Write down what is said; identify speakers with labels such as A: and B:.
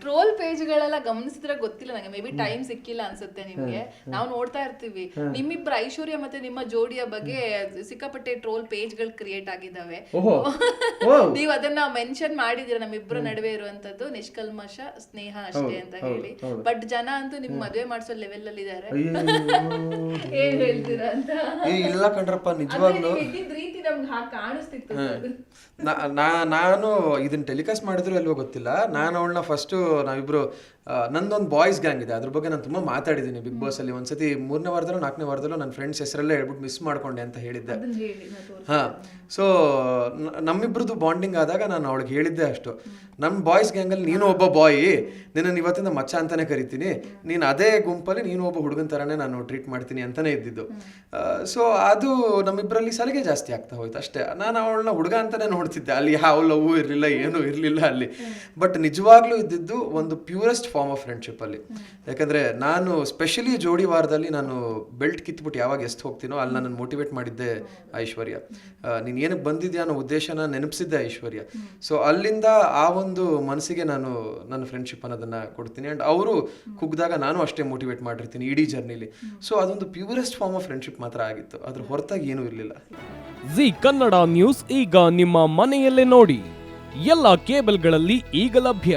A: Troll ಪೇಜ್ಗಳೆಲ್ಲ ಗಮನಿಸಿದ್ರೆ ಗೊತ್ತಿಲ್ಲ ನಂಗೆ. ಮೇ ಬಿ ಟೈಮ್ ಸಿಕ್ಕಿಲ್ಲ ಅನ್ಸುತ್ತೆ ನಿಮ್ಗೆ. ನಾವು ನೋಡ್ತಾ ಇರ್ತೀವಿ. ನಿಮ್ಮಿಬ್ರ ಐಶ್ವರ್ಯ ಮತ್ತೆ ನಿಮ್ಮ ಜೋಡಿಯ ಬಗ್ಗೆ ಸಿಕ್ಕಾಪಟ್ಟೆ ಟ್ರೋಲ್ ಪೇಜ್ಗಳು ಕ್ರಿಯೇಟ್ ಆಗಿದಾವೆ. ನೀವು ಅದನ್ನ ಮೆನ್ಷನ್ ಮಾಡಿದೀರ ನಮ್ಮಿಬ್ರ ನಡುವೆ ಇರುವಂತದ್ದು? ನಿಷ್ಕಲ್ಮಶ ಸ್ನೇಹ ಅಷ್ಟೇ ಅಂತ ಹೇಳಿ. ಬಟ್ ಜನ ಅಂತೂ ನಿಮ್ ಮದ್ವೆ ಮಾಡಿಸೋ ಲೆವೆಲ್ ಅಲ್ಲಿ ಇದಾರೆ ಏನ್ ಹೇಳ್ತೀರಾ ಅಂತ?
B: ಇಲ್ಲ ಕಣ್ರಪ್ಪ ನಿಜವಾಗ್ಲೂ.
A: ನಮ್ಗೆ ಹಾಗೆ ಕಾಣಿಸ್ತಿತ್ತು
B: ನಾ- ನಾ- ನಾನು ಇದನ್ನ ಟೆಲಿಕಾಸ್ಟ್ ಮಾಡಿದ್ರು ಅಲ್ವೋ ಗೊತ್ತಿಲ್ಲ. ನಾನು ಅವಳನ್ನ ಫಸ್ಟು ನಾವಿಬ್ರು ನಂದೊಂದು ಬಾಯ್ಸ್ ಗ್ಯಾಂಗ್ ಇದೆ. ಅದ್ರ ಬಗ್ಗೆ ನಾನು ತುಂಬಾ ಮಾತಾಡಿದ್ದೀನಿ ಬಿಗ್ ಬಾಸ್ ಅಲ್ಲಿ. ಒಂದ್ಸತಿ ಮೂರನೇ ವಾರದಲ್ಲೂ ನಾಲ್ಕನೇ ವಾರದಲ್ಲೂ ನನ್ನ ಫ್ರೆಂಡ್ಸ್ ಹೆಸರಲ್ಲೇ ಹೇಳ್ಬಿಟ್ಟು ಮಿಸ್ ಮಾಡ್ಕೊಂಡೆ ಅಂತ ಹೇಳಿದ್ದೆ. ಹಾ. ಸೊ ನಮ್ಮಿಬ್ರದ್ದು ಬಾಂಡಿಂಗ್ ಆದಾಗ ನಾನು ಅವಳಿಗೆ ಹೇಳಿದ್ದೆ ಅಷ್ಟು. ನಮ್ಮ ಬಾಯ್ಸ್ ಗ್ಯಾಂಗಲ್ಲಿ ನೀನು ಒಬ್ಬ ಬಾಯ್ ನಿನ್ನನ್ನು ಇವತ್ತಿಂದ ಮಚ್ಚ ಅಂತಾನೆ ಕರಿತೀನಿ. ನೀನು ಅದೇ ಗುಂಪಲ್ಲಿ ನೀನು ಒಬ್ಬ ಹುಡುಗನ ಥರನೇ ನಾನು ಟ್ರೀಟ್ ಮಾಡ್ತೀನಿ ಅಂತಾನೆ ಇದ್ದಿದ್ದು. ಸೊ ಅದು ನಮ್ಮಿಬ್ಬರಲ್ಲಿ ಸಲಿಗೆ ಜಾಸ್ತಿ ಆಗ್ತಾ ಹೋಯ್ತು ಅಷ್ಟೇ. ನಾನು ಅವಳನ್ನ ಹುಡುಗ ಅಂತಾನೆ ನೋಡ್ತಿದ್ದೆ. ಅಲ್ಲಿ ಯಾವ ಲವ್ ಇರಲಿಲ್ಲ ಏನೂ ಇರಲಿಲ್ಲ ಅಲ್ಲಿ. ಬಟ್ ನಿಜವಾಗ್ಲೂ ಇದ್ದಿದ್ದು ಒಂದು ಪ್ಯೂರೆಸ್ಟ್ ಫಾರ್ಮ್ ಆಫ್ ಫ್ರೆಂಡ್ಶಿಪ್ ಅಲ್ಲಿ. ಯಾಕಂದ್ರೆ ನಾನು ಸ್ಪೆಷಲಿ ಜೋಡಿ ವಾರದಲ್ಲಿ ನಾನು ಬೆಲ್ಟ್ ಕಿತ್ಬಿಟ್ಟು ಯಾವಾಗ ಎಷ್ಟು ಹೋಗ್ತೀನೋ ಅಲ್ಲಿ ನನ್ನ ಮೋಟಿವೇಟ್ ಮಾಡಿದ್ದೆ ಐಶ್ವರ್ಯ. ನೀನು ಏನಕ್ಕೆ ಬಂದಿದ್ಯಾ ಅನ್ನೋ ಉದ್ದೇಶನ ನೆನಪಿಸಿದ್ದೆ ಐಶ್ವರ್ಯ. ಸೊ ಅಲ್ಲಿಂದ ಆ ಒಂದು ಮನಸ್ಸಿಗೆ ನಾನು ನನ್ನ ಫ್ರೆಂಡ್ಶಿಪ್ ಅನ್ನೋದನ್ನ ಕೊಡ್ತೀನಿ. ಅಂಡ್ ಅವರು ಕುಗ್ದಾಗ ನಾನು ಅಷ್ಟೇ ಮೋಟಿವೇಟ್ ಮಾಡಿರ್ತೀನಿ ಇಡೀ ಜರ್ನಿಲಿ ಸೊ ಅದೊಂದು ಪ್ಯೂರೆಸ್ಟ್ ಫಾರ್ಮ್ ಆಫ್ ಫ್ರೆಂಡ್ಶಿಪ್ ಮಾತ್ರ ಆಗಿತ್ತು. ಅದ್ರ ಹೊರತಾಗಿ ಏನೂ ಇರಲಿಲ್ಲ.
C: ಜಿ ಕನ್ನಡ ನ್ಯೂಸ್ ಈಗ ನಿಮ್ಮ ಮನೆಯಲ್ಲೇ ನೋಡಿ. ಎಲ್ಲ ಕೇಬಲ್ಗಳಲ್ಲಿ ಈಗ ಲಭ್ಯ.